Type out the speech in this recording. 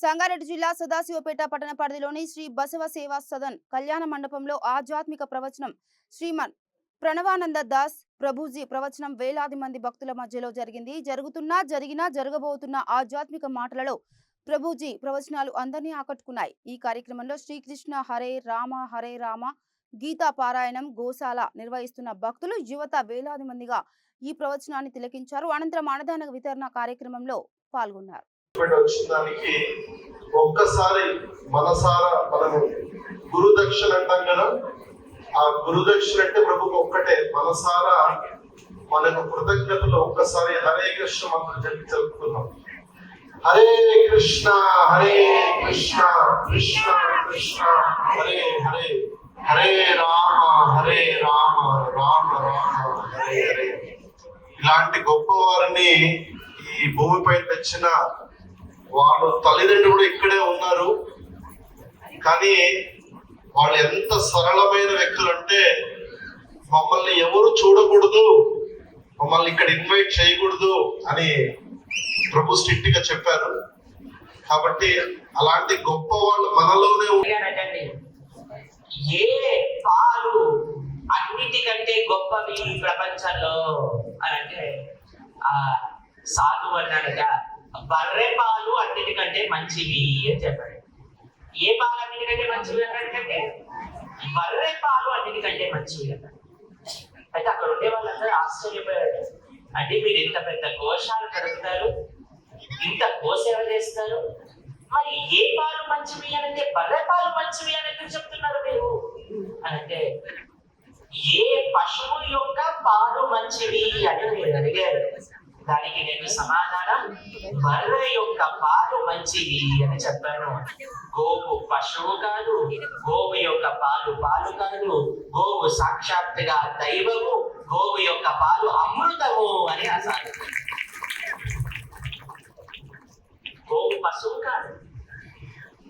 సంగారెడ్డి జిల్లా సదాశివపేట పట్టణ పరిధిలోని శ్రీ బసవ సేవా సదన్ కళ్యాణ మండపంలో ఆధ్యాత్మిక ప్రవచనం శ్రీమన్ ప్రణవానంద దాస్ ప్రభుజీ ప్రవచనం వేలాది మంది భక్తుల మధ్యలో జరిగింది. జరుగుతున్నా జరిగినా జరగబోతున్న ఆధ్యాత్మిక మాటలలో ప్రభుజీ ప్రవచనాలు అందరినీ ఆకట్టుకున్నాయి. ఈ కార్యక్రమంలో శ్రీకృష్ణ హరే రామ హరే రామ గీతా పారాయణం గోశాల నిర్వహిస్తున్న భక్తులు యువత వేలాది మందిగా ఈ ప్రవచనాన్ని తిలకించారు. అనంతరం అన్నదాన వితరణ కార్యక్రమంలో పాల్గొన్నారు. వచ్చిన దానికి ఒక్కసారి మనసారా మనము గురుదక్షిణ అంటాం కదా? ఆ గురుదక్షిణ అంటే ప్రభుకు ఒక్కటే మనసారా మనకు కృతజ్ఞతలు ఒక్కసారి హరే కృష్ణ మంత్రం చెప్పి జరుపుకున్నాం హరే కృష్ణ హరే కృష్ణ కృష్ణ కృష్ణ హరే హరే హరే రామ హరే రామ రామ రామ హరే హరే. ఇలాంటి గొప్ప వారిని ఈ భూమిపై తెచ్చిన వాళ్ళు తల్లిదండ్రులు కూడా ఇక్కడే ఉన్నారు. కానీ వాళ్ళు ఎంత సరళమైన వ్యక్తులు అంటే మమ్మల్ని ఎవరు చూడకూడదు మమ్మల్ని ఇక్కడ ఇన్వైట్ చేయకూడదు అని ప్రభు స్ట్రిక్ట్గా చెప్పారు. కాబట్టి అలాంటి గొప్ప వాళ్ళు మనలోనే ఉన్నారు. ఏ పాలు అన్నిటికంటే గొప్పవి ప్రపంచంలో? అని అంటే ఆ సాధు అన్నాడట బర్రె పాలు అన్నిటికంటే మంచివి అని చెప్పాడు. ఏ పాలు అన్నిటికంటే మంచివి అంటే బర్రె పాలు అన్నిటికంటే మంచివి అన్నాడు అయితే అక్కడ ఉండే వాళ్ళందరూ ఆశ్చర్యపోయారు అంటే మీరు ఇంత పెద్ద గోశాలు నడుపుతారు ఇంత కోసేవ చేస్తారు? మరి ఏ పాలు మంచివి అని అంటే బర్రె పాలు మంచివి అని ఎందుకు చెప్తున్నారు మీరు? అంటే ఏ పశువు యొక్క పాలు మంచివి అని మీరు అడిగారు? దానికి నేను సమాధానం బర్రె యొక్క పాలు మంచివి అని చెప్పాను. గోవు పశువు కాదు గోవు యొక్క పాలు పాలు కాదు గోవు సాక్షాత్తుగా దైవము.